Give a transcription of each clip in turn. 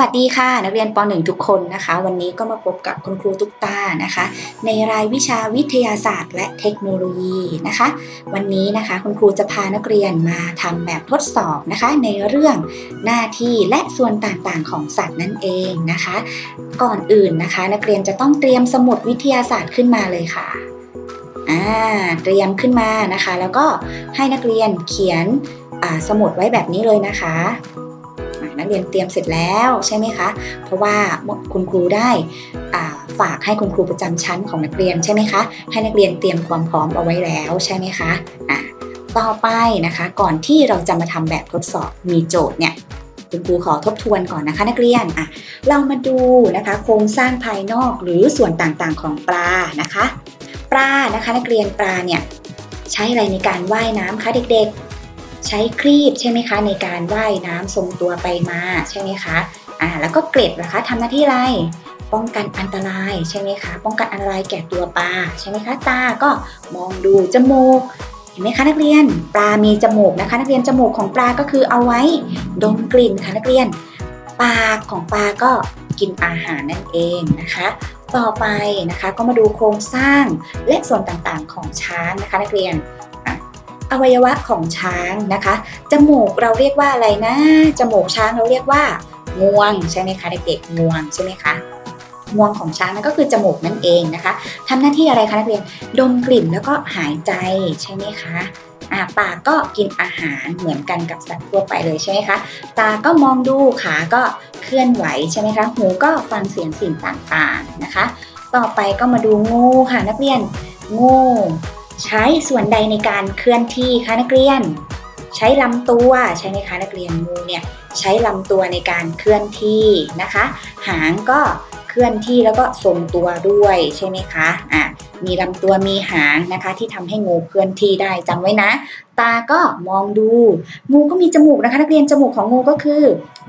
วัสดีค่ะ นักเรียนป .1 ทุกคนนะคะ วันนี้ก็มาพบกับคุณครูตุ๊กตานะคะ ในรายวิชาวิทยาศาสตร์ และเทคโนโลยีนะคะ วันนี้นะคะคุณครูจะพานักเรียนมาทำแบบทดสอบนะคะ ในเรื่องหน้าที่และส่วนต่างๆของสัตว์นั่นเองนะคะ ก่อนอื่นนะคะ นักเรียนจะต้องเตรียมสมุดวิทยาศาสตร์ขึ้นมาเลยค่ะอ่าเตรียมขึ้นมานะคะ แล้วก็ให้นักเรียนเขียนสมุดไว้แบบนี้เลยนะคะ กเรียนเตรียมเสร็จแล้วใช่ไหมคะ เพราะว่าคุณครูได้ฝากให้คุณครูประจำชั้นของนักเรียนใช่ไหมคะ ให้นักเรียนเตรียมความพร้อมเอาไว้แล้วใช่ไหมคะอ่าต่อไปนะคะ ก่อนที่เราจะมาทำแบบทดสอบมีโจทย์เนี่ยคุณครูขอทบทวนก่อนนะคะนักเรียนอะเรามาดูนะคะ โครงสร้างภายนอกหรือส่วนต่างๆของปลานะคะ ปลานะคะนักเรียนปลาเนี่ยใช้อะไรในการว่ายน้ำคะเด็กๆ ใช้ครีบใช่ไหมคะ ในการว่ายน้ำทรงตัวไปมาใช่ไหมคะอ่าแล้วก็เกล็ดนะคะทำหน้าที่อะไรป้องกันอันตรายใช่ไหมคะ ป้องกันอันตรายแก่ตัวปลาใช่ไหมคะ ตาก็มองดูจมูกเห็นไหมคะนักเรียน ปลามีจมูกนะคะ นักเรียนจมูกของปลาก็คือเอาไว้ดมกลิ่นค่ะนักเรียน ปากของปลาก็กินอาหารนั่นเองนะคะ ต่อไปนะคะก็มาดูโครงสร้างและส่วนต่างๆของช้างนะคะ นักเรียน อวัยวะของช้างนะคะ จมูกเราเรียกว่าอะไรนะ จมูกช้างเราเรียกว่างวงใช่ไหมคะเด็กๆงวงใช่ไหมคะงวงของช้างนั่นก็คือจมูกนั่นเองนะคะทำหน้าที่อะไรคะนักเรียนดมกลิ่นแล้วก็หายใจใช่ไหมคะอ่าปากก็กินอาหารเหมือนกันกับสัตว์ทั่วไปเลยใช่ไหมคะ ตาก็มองดูขาก็เคลื่อนไหวใช่ไหมคะ หูก็ฟังเสียงสิ่งต่างๆนะคะ ต่อไปก็มาดูงูค่ะนักเรียนงู ใช้ส่วนใดในการเคลื่อนที่คะนักเรียน ใช้ลำตัวใช่ไหมคะนักเรียนงูเนี่ยใช้ลำตัวในการเคลื่อนที่นะคะ หางก็เคลื่อนที่แล้วก็ทรงตัวด้วยใช่ไหมคะอะมีลำตัวมีหางนะคะ ที่ทำให้งูเคลื่อนที่ได้จำไว้นะ ตาก็มองดู งูก็มีจมูกนะคะ นักเรียนจมูกของงูก็คือ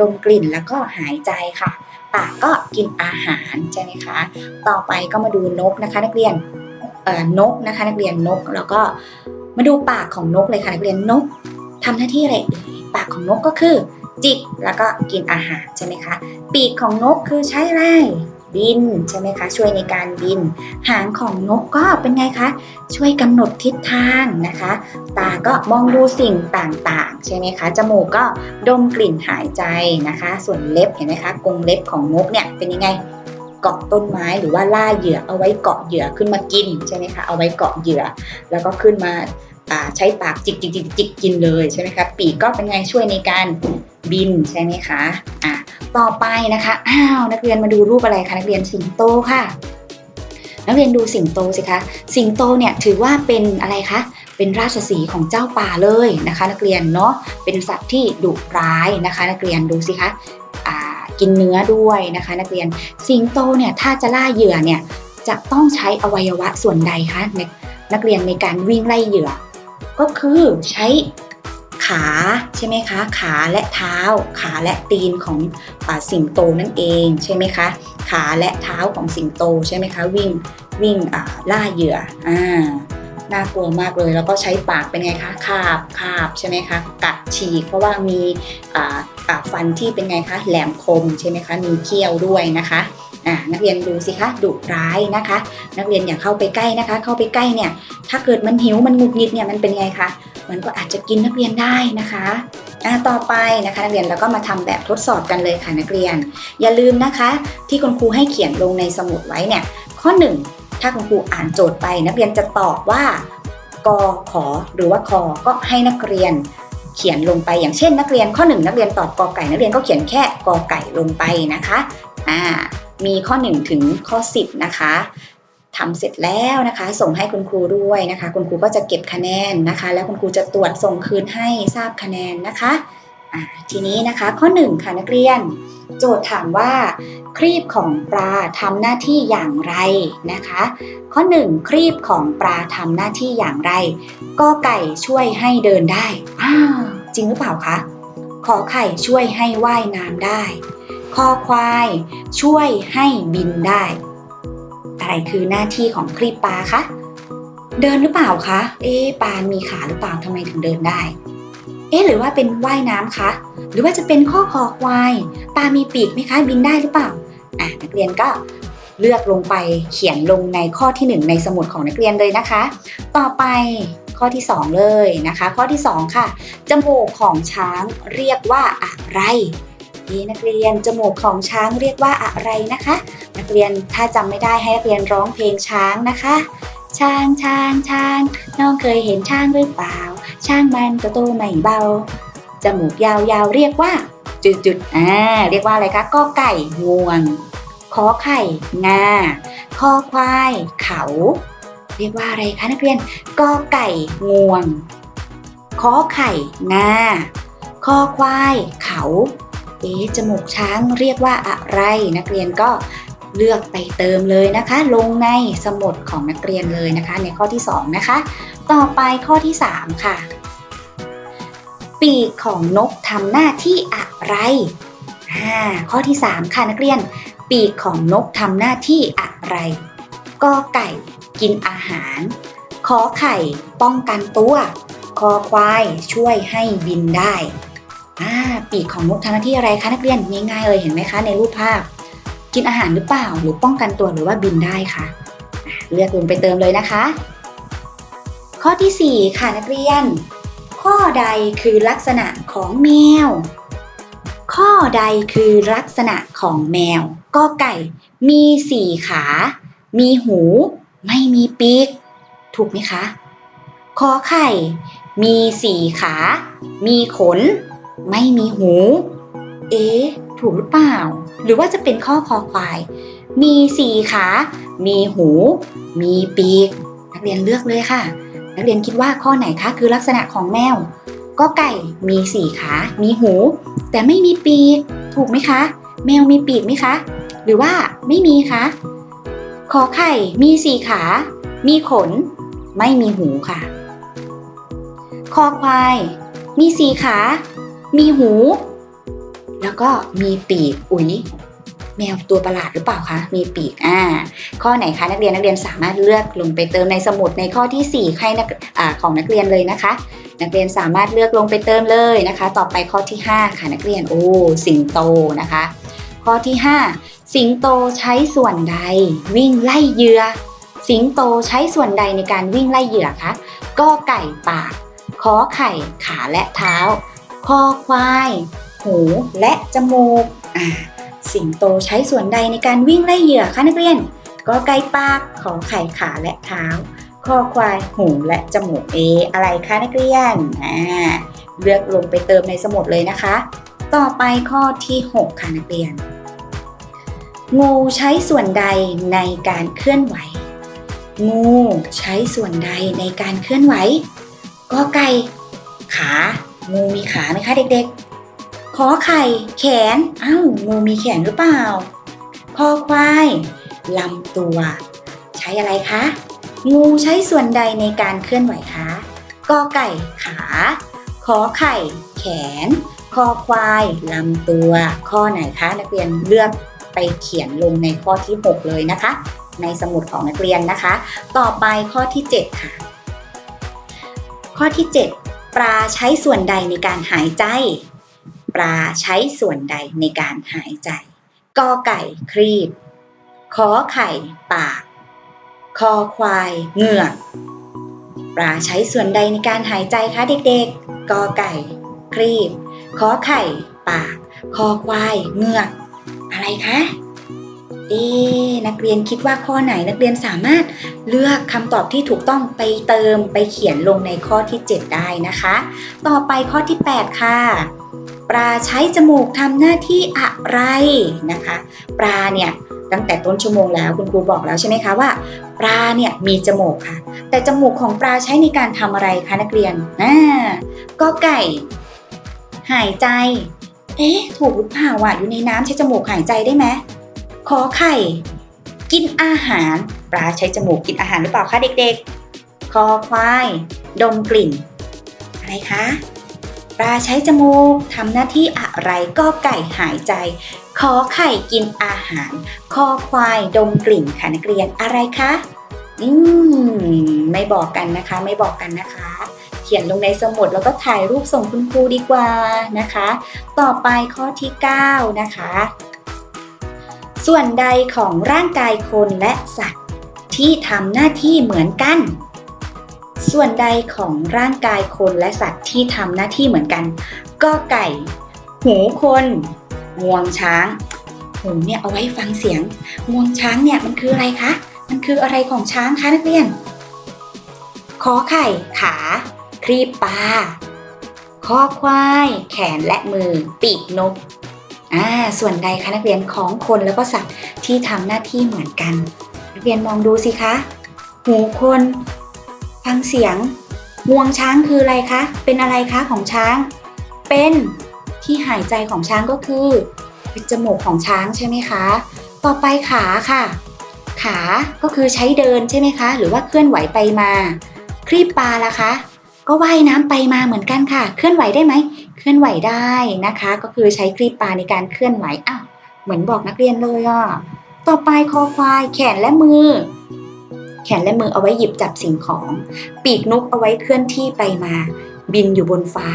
ดมกลิ่นแล้วก็หายใจค่ะ ปากก็กินอาหารใช่ไหมคะ ต่อไปก็มาดูนกนะคะ นักเรียน นกนะคะนักเรียนนก แล้วก็มาดูปากของนกเลยค่ะนักเรียนนกทำหน้าที่อะไรปากของนกก็คือ จิกแล้วก็กินอาหารใช่ไหมคะปีกของนกคือใช้อะไรบินใช่ไหมคะช่วยในการบิน หางของนกก็เป็นไงคะช่วยกำหนดทิศทางนะคะ ตาก็มองดูสิ่งต่างๆ ใช่ไหมคะจมูกก็ดมกลิ่นหายใจนะคะ ส่วนเล็บเห็นไหมคะกรงเล็บของนกเนี่ยเป็นยังไง เกาะต้นไม้หรือว่าล่าเหยื่อเอาไว้เกาะเหยื่อขึ้นมากินใช่ไหมคะเอาไว้เกาะเหยื่อ แล้วก็ขึ้นมาใช้ปากจิกจิกจิกจิกกินเลยใช่ไหมคะปีกก็เป็นไงช่วยในการบินใช่ไหมคะอ่าต่อไปนะคะอ้าวนักเรียนมาดูรูปอะไรคะนักเรียนสิงโตค่ะนักเรียนดูสิงโตสิคะ สิงโตเนี่ยถือว่าเป็นอะไรคะ เป็นราชสีห์ของเจ้าป่าเลยนะคะ นักเรียนเนาะ เป็นสัตว์ที่ดุร้ายนะคะ นักเรียนดูสิคะ กินเนื้อด้วยนะคะ นักเรียนสิงโตเนี่ยถ้าจะล่าเหยื่อเนี่ยจะต้องใช้อวัยวะส่วนใดคะนนักเรียนในการวิ่งไล่เหยื่อ ก็คือใช้ขาใช่ไหมคะ ขาและเท้า ขาและตีนของอสิงโตนั่นเองใช่ไหมคะ ขาและเท้าของสิงโตใช่ไหมคะ วิ่งวิ่งล่าเหยื่ออ่า น่ากลัวมากเลย แล้วก็ใช้ปากเป็นไงคะคาบคาบใช่ไหมคะกัดฉีก เพราะว่ามีอ่าอ่าฟันที่เป็นไงคะแหลมคมใช่ไหมคะมีเขี้ยวด้วยนะคะนักเรียนดูสิคะดุร้ายนะคะ นักเรียนอย่าเข้าไปใกล้นะคะ เข้าไปใกล้เนี่ย ถ้าเกิดมันหิวมันหงุดหงิดเนี่ยมันเป็นไงคะมันก็อาจจะกินนักเรียนได้นะคะต่อไปนะคะนักเรียนเราก็มาทำแบบทดสอบกันเลยค่ะนักเรียน อย่าลืมนะคะ ที่คุณครูให้เขียนลงในสมุดไว้เนี่ยข้อ 1 ถ้าคุณครูอ่านโจทย์ไป นักเรียนจะตอบว่ากอขอหรือว่าคอก็ให้นักเรียนเขียนลงไปอย่างเช่น นักเรียนข้อ 1 นักเรียนตอบกอไก่นักเรียนก็เขียนแค่กอไก่ลงไปนะคะอ่ามีข้อ 1 ถึงข้อ 10 นะคะทำเสร็จแล้วนะคะ ส่งให้คุณครูด้วยนะคะ คุณครูก็จะเก็บคะแนนนะคะ แล้วคุณครูจะตรวจส่งคืนให้ทราบคะแนนนะคะ ทีนี้นะคะข้อ1ค่ะนักเรียน โจทย์ถามว่าครีบของปลาทำหน้าที่อย่างไรนะคะ ข้อ 1 ครีบของปลาทำหน้าที่อย่างไรกอไก่ช่วยให้เดินได้อ้าจริงหรือเปล่าคะขอไข่ช่วยให้ว่ายน้ำได้คอควายช่วยให้บินได้ อะไรคือหน้าที่ของครีบปลาคะเดินหรือเปล่าคะเอ๊ปลามีขาหรือเปล่าทำไมถึงเดินได้ เอ๊ะหรือว่าเป็นว่ายน้ำคะ หรือว่าจะเป็นข้อคอควายปลามีปีกไหมคะบินได้หรือเปล่าอะนักเรียนก็เลือกลงไปเขียนลงในข้อที่ 1 ในสมุดของนักเรียนเลยนะคะ ต่อไปข้อที่ 2 เลยนะคะ ข้อที่ 2 ค่ะ จมูกของช้างเรียกว่าอะไรนี่นักเรียนจมูกของช้างเรียกว่าอะไรนะคะ นักเรียนถ้าจำไม่ได้ให้นักเรียนร้องเพลงช้างนะคะ ช้างช้างช้างน้องเคยเห็นช้างหรือเปล่า ช้างมันตัวโตไม่เบา จมูกยาวๆเรียกว่า จุดๆอ่าเรียกว่าอะไรคะก็ไก่งวงขอไข่งาคอควายเขา เรียกว่าอะไรคะนักเรียนกอไก่งวงขอไข่งาคอควายเขาเอ๊จมูกช้างเรียกว่าอะไร นักเรียนก็เลือกไปเติมเลยนะคะ ลงในสมุดของนักเรียนเลยนะคะ ในข้อที่ 2 นะคะ ต่อไปข้อที่ 3 ค่ะ ปีกของนกทำหน้าที่อะไรอ่าข้อที่ 3 ค่ะนักเรียน ปีกของนกทำหน้าที่อะไรกอไก่กินอาหารขอไข่ป้องกันตัวคอควายช่วยให้บินได้อ่าปีกของนกทำหน้าที่อะไรคะนักเรียนง่ายๆเลยเห็นไหมคะ ในรูปภาพ กินอาหารหรือเปล่าหรือป้องกันตัวหรือว่าบินได้ค่ะเลือกลงไปเติมเลยนะคะ ข้อทีสี่ 4 ค่ะนักเรียน ข้อใดคือลักษณะของแมว ข้อใดคือลักษณะของแมว ก็ไก่ มีสี่ขา มีหู ไม่มีปีก ถูกไหมคะ ขอไข่ มีสี่ขา มีขน ไม่มีหู เอ๊ะ ถูกหรือเปล่า หรือว่าจะเป็นข้อคอควาย มีสี่ขา มีหู มีปีก นักเรียนเลือกเลยค่ะ นักเรียนคิดว่าข้อไหนคะคือลักษณะของแมว ก็ไก่มีสี่ขา มีหู แต่ไม่มีปีก ถูกไหมคะ แมวมีปีกไหมคะ หรือว่าไม่มีคะ ขอไข่มีสี่ขา มีขน ไม่มีหูค่ะ คอควาย มีสี่ขา มีหู แล้วก็มีปีก อุ๊ย แมวตัวประหลาดหรือเปล่าคะ มีปีก อ่า ข้อไหนคะนักเรียนนักเรียนสามารถเลือกลงไปเติมในสมุดในข้อที่ 4 ให้นักอของนักเรียนเลยนะคะ นักเรียนสามารถเลือกลงไปเติมเลยนะคะ ต่อไปข้อที่ 5 ค่ะนักเรียน โอ้ สิงโตนะคะ ข้อที่ 5 สิงโตใช้ส่วนใด วิ่งไล่เหยื่อ สิงโตใช้ส่วนใดในการวิ่งไล่เหยื่อคะ ก็ไก่ปาก ขอไข่ขาและเท้า คอควาย หูและจมูก อ่า สิงโตใช้ส่วนใดในการวิ่งไล่เหยื่อคะนักเรียนก็ไก่ปากขอไข่ขาและเท้าคอควายหูและจมูกเอ อะไรคะนักเรียนอ่าเลือกลงไปเติมในสมุดเลยนะคะ ต่อไปข้อที่ 6 ค่ะนักเรียน งูใช้ส่วนใดในการเคลื่อนไหว งูใช้ส่วนใดในการเคลื่อนไหวกอไก่ขา งูมีขาไหมคะเด็กๆ ขอไข่ แขน อ้าวงูมีแขนหรือเปล่า คอควายลำตัว ใช้อะไรคะ งูใช้ส่วนใดในการเคลื่อนไหวคะกอไก่ขา ขอไข่ แขน คอควายลำตัว ข้อไหนคะนักเรียนเลือกไปเขียนลงในข้อที่ 6 เลยนะคะ ในสมุดของนักเรียนนะคะ ต่อไปข้อที่ 7 ค่ะ ข้อที่ 7 ปลาใช้ส่วนใดในการหายใจ ปลาใช้ส่วนใดในการหายใจ กอไก่ครีบ ขอไข่ปาก คอควายเหงือก ปลาใช้ส่วนใดในการหายใจคะเด็กๆ กอไก่ ครีบ ขอไข่ ปาก คอควายเหงือก อะไรคะเอ๊นักเรียนคิดว่าข้อไหนนักเรียนสามารถเลือกคำตอบที่ถูกต้องไปเติมไปเขียนลงในข้อที่ 7 ได้นะคะ ต่อไปข้อที่ 8 ค่ะ ลาใช้จมูกทำหน้าที่อะไรนะคะ ปลาเนี่ยตั้งแต่ต้นชั่วโมงแล้วคุณครูบอกแล้วใช่ไหมคะว่า ปลาเนี่ยมีจมูกค่ะ แต่จมูกของปลาใช้ในการทำอะไรคะนักเรียนอ่าก็ไก่ หายใจ เอ๊ะถูกหรือเปล่าอะอยู่ในน้ำใช้จมูกหายใจได้ไหมขอไข่ กินอาหาร ปลาใช้จมูกกินอาหารหรือเปล่าคะเด็กๆ คอควาย ดมกลิ่น อะไรคะ ปลาใช้จมูกทำหน้าที่อะไรก็ไก่หายใจขอไข่กินอาหาร คอควายดมกลิ่นค่ะนักเรียนอะไรคะอืมไม่บอกกันนะคะ ไม่บอกกันนะคะทีขียนลงในสมุดแล้วก็ถ่ายรูปส่งคุณครูดีกว่านะคะ ต่อไปข้อที่ 9 นะคะ ส่วนใดของร่างกายคนและสัตว์ที่ทำหน้าที่เหมือนกัน ส่วนใดของร่างกายคนและสัตว์ที่ทำหน้าที่เหมือนกัน ก็ไก่ หูคนงวงช้างหูเนี่ยเอาไว้ฟังเสียงงวงช้างเนี่ยมันคืออะไรคะ มันคืออะไรของช้างคะนักเรียนขอไข่ขาครีบปลาคอควาย แขนและมือ ปีกนกอ่าส่วนใดคะนักเรียนของคนแล้วก็สัตว์ที่ทำหน้าที่เหมือนกัน นักเรียนมองดูสิคะ หูคน ฟังเสียง งวงช้างคืออะไรคะ เป็นอะไรคะของช้าง เป็นที่หายใจของช้างก็คือเป็นจมูกของช้างใช่ไหมคะ ต่อไปขาค่ะ ขาก็คือใช้เดินใช่ไหมคะ หรือว่าเคลื่อนไหวไปมา ครีบปลาล่ะคะ ก็ว่ายน้ำไปมาเหมือนกันค่ะ เคลื่อนไหวได้ไหม เคลื่อนไหวได้นะคะ ก็คือใช้ครีบปลาในการเคลื่อนไหวอ้าวเหมือนบอกนักเรียนเลยอะ ต่อไปคอควายแขนและมือ แขนและมือเอาไว้หยิบจับสิ่งของ ปีกนกเอาไว้เคลื่อนที่ไปมา บินอยู่บนฟ้า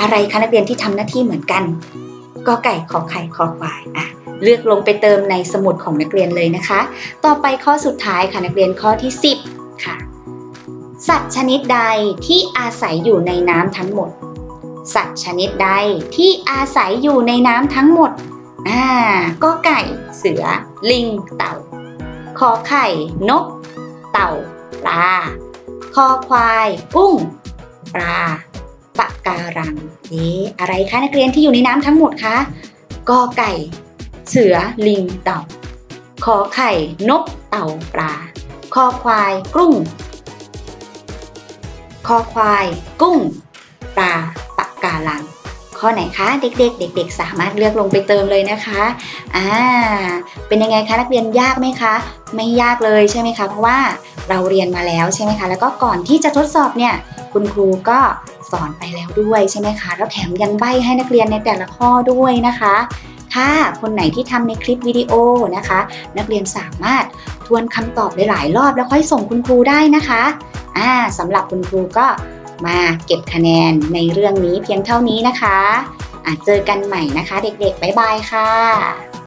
อะไรคะนักเรียนที่ทำหน้าที่เหมือนกันกอไก่ขอไข่คอควายอะเลือกลงไปเติมในสมุดของนักเรียนเลยนะคะ ต่อไปข้อสุดท้ายค่ะนักเรียนข้อที่ 10 ค่ะ สัตว์ชนิดใดที่อาศัยอยู่ในน้ำทั้งหมด สัตว์ชนิดใดที่อาศัยอยู่ในน้ำทั้งหมดอ่าก็ไก่ เสือ ลิง เต่า ขอไข่ นก เต่า ปลา คอควาย กุ้ง ปลาปะการังเอ๊ะอะไรคะนักเรียนที่อยู่ในน้ำทั้งหมดคะกอไก่ เสือลิงเต่า ขอไข่ นก เต่าปลา คอควาย กุ้ง คอควาย กุ้ง ปลาปะการัง ข้อไหนคะ เด็กๆ เด็ก ๆ สามารถเลือกลงไปเติมเลยนะคะอ่าเป็นยังไงคะนักเรียนยากไหมคะ ไม่ยากเลยใช่ไหมคะ เพราะว่าเราเรียนมาแล้วใช่ไหมคะ แล้วก็ก่อนที่จะทดสอบเนี่ยคุณครูก็สอนไปแล้วด้วยใช่ไหมคะแล้วแถมยังใบให้นักเรียนในแต่ละข้อด้วยนะคะถ้าคนไหนที่ทำในคลิปวิดีโอนะคะ นักเรียนสามารถทวนคำตอบหลายๆรอบแล้วค่อยส่งคุณครูได้นะคะอ่าสำหรับคุณครูก็ มาเก็บคะแนนในเรื่องนี้เพียงเท่านี้นะคะอาจเจอกันใหม่นะคะ เด็กๆ บ๊ายบายค่ะ